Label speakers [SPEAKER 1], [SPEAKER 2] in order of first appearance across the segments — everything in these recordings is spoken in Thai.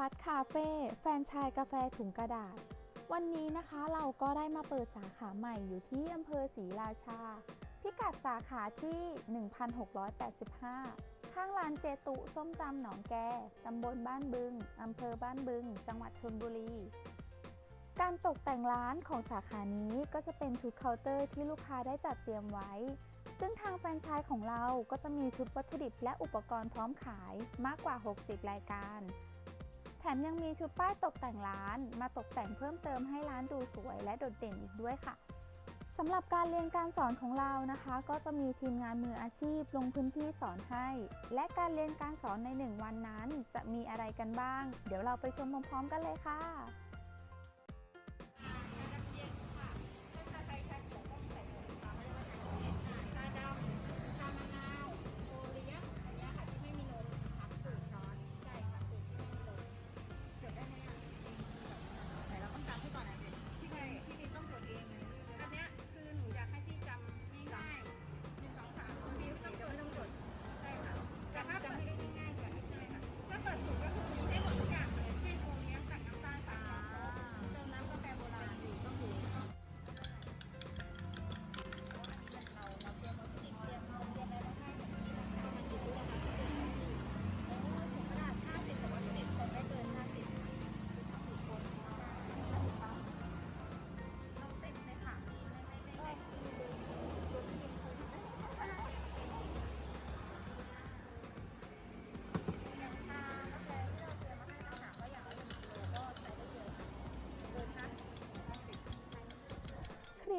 [SPEAKER 1] วัดคาเฟ่แฟนชายกาแฟถุงกระดาษ วันนี้นะคะเราก็ได้มาเปิดสาขาใหม่อยู่ที่อำเภอศรีราชา พิกัดสาขาที่ 1685 ข้างร้านเจตุส้มตำหนองแกตำบลบ้านบึงอำเภอบ้านบึง จังหวัดชลบุรี การตกแต่งร้านของสาขานี้ก็จะเป็นชุดเคาน์เตอร์ที่ลูกค้าได้จัดเตรียมไว้ซึ่งทางแฟรนไชส์ของเราก็จะมีชุดวัตถุดิบและอุปกรณ์พร้อมขายมากกว่า 60 รายการ แถมยังมีชุดป้ายตกแต่งร้าน มาตกแต่งเพิ่มเติมให้ร้านดูสวยและโดดเด่นอีกด้วยค่ะสำหรับการเรียนการสอนของเรานะคะ ก็จะมีทีมงานมืออาชีพลงพื้นที่สอนให้ และการเรียนการสอนในหนึ่งวันนั้น จะมีอะไรกันบ้าง เดี๋ยวเราไปชมพร้อมๆกันเลยค่ะ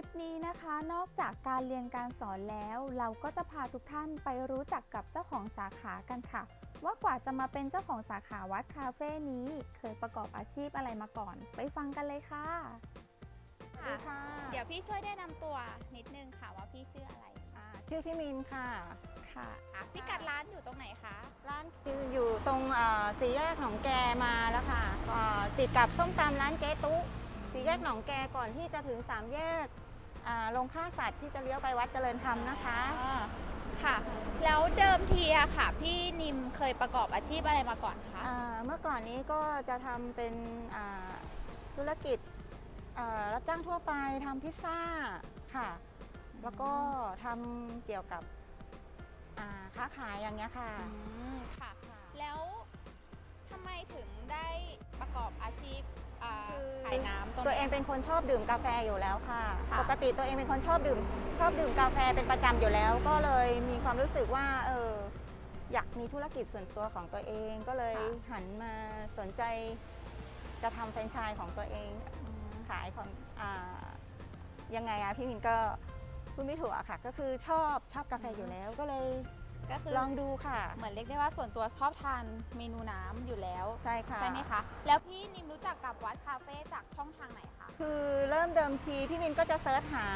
[SPEAKER 1] ลิปนี้นะคะ นอกจากการเรียนการสอนแล้ว เราก็จะพาทุกท่านไปรู้จักกับเจ้าของสาขากันค่ะ ว่ากว่าจะมาเป็นเจ้าของสาขาวัดคาเฟ่นี้ เคยประกอบอาชีพอะไรมาก่อน ไปฟังกันเลยค่ะ
[SPEAKER 2] สวัสดีค่ะ
[SPEAKER 1] เดี๋ยวพี่ช่วยแนะนำตัวนิดนึงค่ะว่าพี่ชื่ออะไร
[SPEAKER 2] อ่าชื่อพี่มินค่ะ
[SPEAKER 1] ค่ะพี่กัดร้านอยู่ตรงไหนคะ
[SPEAKER 2] ร้านคืออยู่ตรงเอ่อสี่แยกหนองแกมาแล้วค่ะเอ่อติดกับส้มตำร้านเจ๊ตุ๊สี่แยกหนองแกก่อนที่จะถึงสามแยก อ่าลงฆ่าสัตว์ที่จะเลี้ยวไปวัดเจริญธรรมนะคะ
[SPEAKER 1] ค่ะ แล้วเดิมทีอะค่ะ พี่นิมเคยประกอบอาชีพอะไรมาก่อนคะ
[SPEAKER 2] อ่าเมื่อก่อนนี้ก็จะทำเป็นอ่าธุรกิจอ่ารับจ้างทั่วไปทำพิซซ่าค่ะ แล้วก็ทำเกี่ยวกับอ่าค้าขายอย่างเงี้ยค่ะ
[SPEAKER 1] อืมค่ะ แล้วทำไมถึงได้ประกอบอาชีพ อ่า
[SPEAKER 2] คือ
[SPEAKER 1] ขายน้ำตรง
[SPEAKER 2] ตัวเอง
[SPEAKER 1] นี้
[SPEAKER 2] เป็นคนชอบดื่มกาแฟอยู่แล้วค่ะ
[SPEAKER 1] ค่ะ
[SPEAKER 2] ปกติตัวเองเป็นคนชอบดื่ม ชอบดื่มกาแฟเป็นประจำอยู่แล้ว ก็เลยมีความรู้สึกว่า เอออยากมีธุรกิจส่วนตัวของตัวเอง ก็เลยหันมาสนใจจะทำแฟรนไชส์ของตัวเอง
[SPEAKER 1] อืม
[SPEAKER 2] ขายของอายังไงอะพี่มินก็พูดไม่ถูกอะค่ะ ก็คือชอบชอบกาแฟอยู่แล้ว ก็เลย
[SPEAKER 1] ก็คือ
[SPEAKER 2] ลองดูค่ะ
[SPEAKER 1] เหมือนเรียกได้ว่าส่วนตัวชอบทานเมนูน้ำอยู่แล้ว
[SPEAKER 2] ใช่ค่ะ
[SPEAKER 1] ใช่ไหมคะ แล้วพี่นิมรู้จักกับวัดคาเฟ่จากช่องทางไหนคะ
[SPEAKER 2] คือเริ่มเดิมทีพี่มินก็จะเซิร์ชหา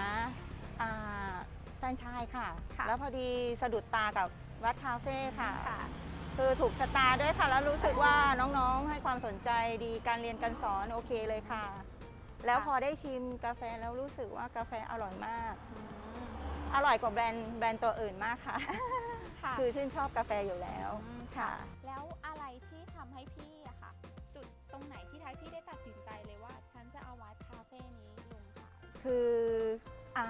[SPEAKER 2] อ่าแฟรนไชส์ค่ะ
[SPEAKER 1] ค่ะ
[SPEAKER 2] แล้วพอดีสะดุดตากับวัดคาเฟ่ค่ะ
[SPEAKER 1] ค่ะ
[SPEAKER 2] คือถูกชะตาด้วยค่ะ แล้วรู้สึกว่าน้องๆ ให้ความสนใจดีการเรียนการสอนโอเคเลยค่ะ แล้วพอได้ชิมกาแฟแล้วรู้สึกว่ากาแฟอร่อยมาก
[SPEAKER 1] อืม
[SPEAKER 2] อร่อยกว่าแบรนด์แบรนด์ตัวอื่นมากค่ะ
[SPEAKER 1] ค่ะ
[SPEAKER 2] คือชื่นชอบกาแฟอยู่แล้ว
[SPEAKER 1] ม
[SPEAKER 2] ค่ะ
[SPEAKER 1] แล้วอะไรที่ทำให้พี่อะค่ะ จุดตรงไหนที่ทำให้พี่ได้ตัดสินใจเลยว่า ฉันจะเอาวัดคาเฟ่นี้ลงขาย
[SPEAKER 2] คืออ่า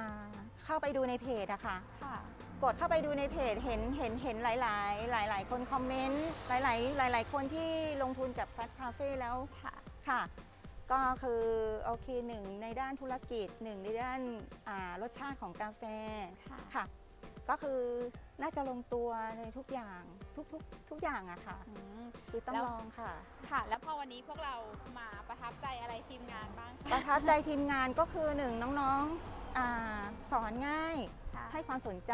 [SPEAKER 2] เข้าไปดูในเพจอะค่ะ
[SPEAKER 1] ค่ะ
[SPEAKER 2] กดเข้าไปดูในเพจเห็นเห็นเห็นหลาย ๆ หลาย ๆ คนคอมเมนต์หลายๆหลาย ๆ คนที่ลงทุนจากฟัดคาเฟ่แล้ว
[SPEAKER 1] ค่ะ
[SPEAKER 2] ค่ะ ก็คือโอเคหนึ่งในด้านธุรกิจหนึ่งในด้านอ่ารสชาติของกาแฟ
[SPEAKER 1] ค่ะ
[SPEAKER 2] ค่ะ ก็คือ น่าจะลงตัวในทุกอย่างทุกทุกทุกอย่างอะค่ะ
[SPEAKER 1] อืม
[SPEAKER 2] คือต้อง
[SPEAKER 1] แล้ว
[SPEAKER 2] ลองค่ะ
[SPEAKER 1] ค่ะ แล้วพอวันนี้พวกเรามาประทับใจอะไรทีมงานบ้าง
[SPEAKER 2] ประทับใจทีมงานก็คือหนึ่งน้องๆอาสอนง่าย
[SPEAKER 1] ค่ะ
[SPEAKER 2] ให้ความสนใจ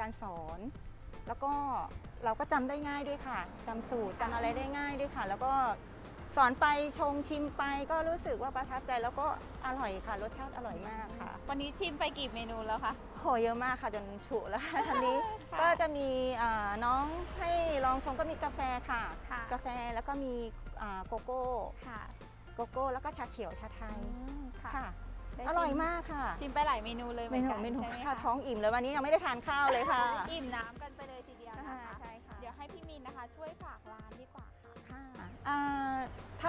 [SPEAKER 2] การสอน แล้วก็เราก็จำได้ง่ายด้วยค่ะจำสูตรจำอะไรได้ง่ายด้วยค่ะ แล้วก็ สอนไปชงชิมไปก็รู้สึกว่าประทับใจแล้วก็อร่อยค่ะ รสชาติอร่อยมากค่ะ
[SPEAKER 1] วันนี้ชิมไปกี่เมนูแล้วคะ
[SPEAKER 2] โหเยอะมากค่ะจนฉุแล้วทันนี้
[SPEAKER 1] ค่ะ
[SPEAKER 2] ก็จะมีอ่าน้องให้ลองชงก็มีกาแฟค่ะ
[SPEAKER 1] ค่ะ
[SPEAKER 2] กาแฟแล้วก็มีอ่าโกโก้
[SPEAKER 1] ค่ะ
[SPEAKER 2] โกโก้แล้วก็ชาเขียวชาไทย
[SPEAKER 1] อืมค่ะ
[SPEAKER 2] ค่ะ
[SPEAKER 1] ได้
[SPEAKER 2] อร่อย
[SPEAKER 1] ชิ
[SPEAKER 2] มากค่ะ
[SPEAKER 1] ชิมไปหลายเมนูเลยเหมื
[SPEAKER 2] เม
[SPEAKER 1] อน
[SPEAKER 2] นู
[SPEAKER 1] กัน
[SPEAKER 2] เมนู
[SPEAKER 1] ใช่ไหม
[SPEAKER 2] ค่ะ
[SPEAKER 1] คะ
[SPEAKER 2] ท้องอิ่มเลยวันนี้ยังไม่ได้ทานข้าวเลยค่ะ
[SPEAKER 1] อิ่มน้ำกันไปเลยทีเดียวนะคะ
[SPEAKER 2] ใช่ค่ะ
[SPEAKER 1] เดี๋ยวให้พี่มินนะคะ ช่วยฝากร้านดีกว่าค่ะ
[SPEAKER 2] ค่ะอ่าถ้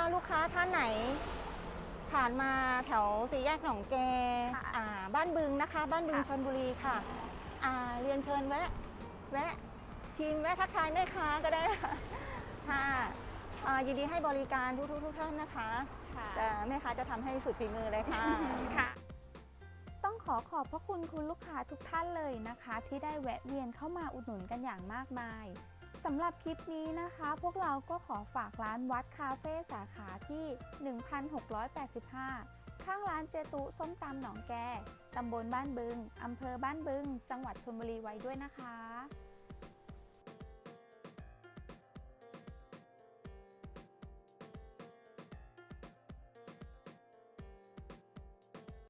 [SPEAKER 2] าลูกค้าท่านไหน ผ่านมาแถวสี่แยกหนองแก
[SPEAKER 1] ค่ะ
[SPEAKER 2] อ่าบ้านบึงนะคะ บ้านบึง
[SPEAKER 1] ค่ะ
[SPEAKER 2] ชนบุรีค่ะอ่าเรียนเชิญแวะแวะชิมแวะทักทายแม่ค้าก็ได้นะคะค่ะอ่ายินดีให้บริการทุกๆทุกท่านนะคะ
[SPEAKER 1] ค่ะ
[SPEAKER 2] แต่แม่ค้าจะทำให้สุดฝีมือเลยค่ะ
[SPEAKER 1] ค่ะ ต้องขอขอบพระคุณคุณลูกค้าทุกท่านเลยนะคะ ที่ได้แวะเวียนเข้ามาอุดหนุนกันอย่างมากมาย สำหรับคลิปนี้นะคะ พวกเราก็ขอฝากร้านวัดคาเฟ่สาขาที่ 1685 ข้างร้านเจตุส้มตำหนองแกตำบลบ้านบึง อำเภอบ้านบึง จังหวัดชลบุรีไว้ด้วยนะคะ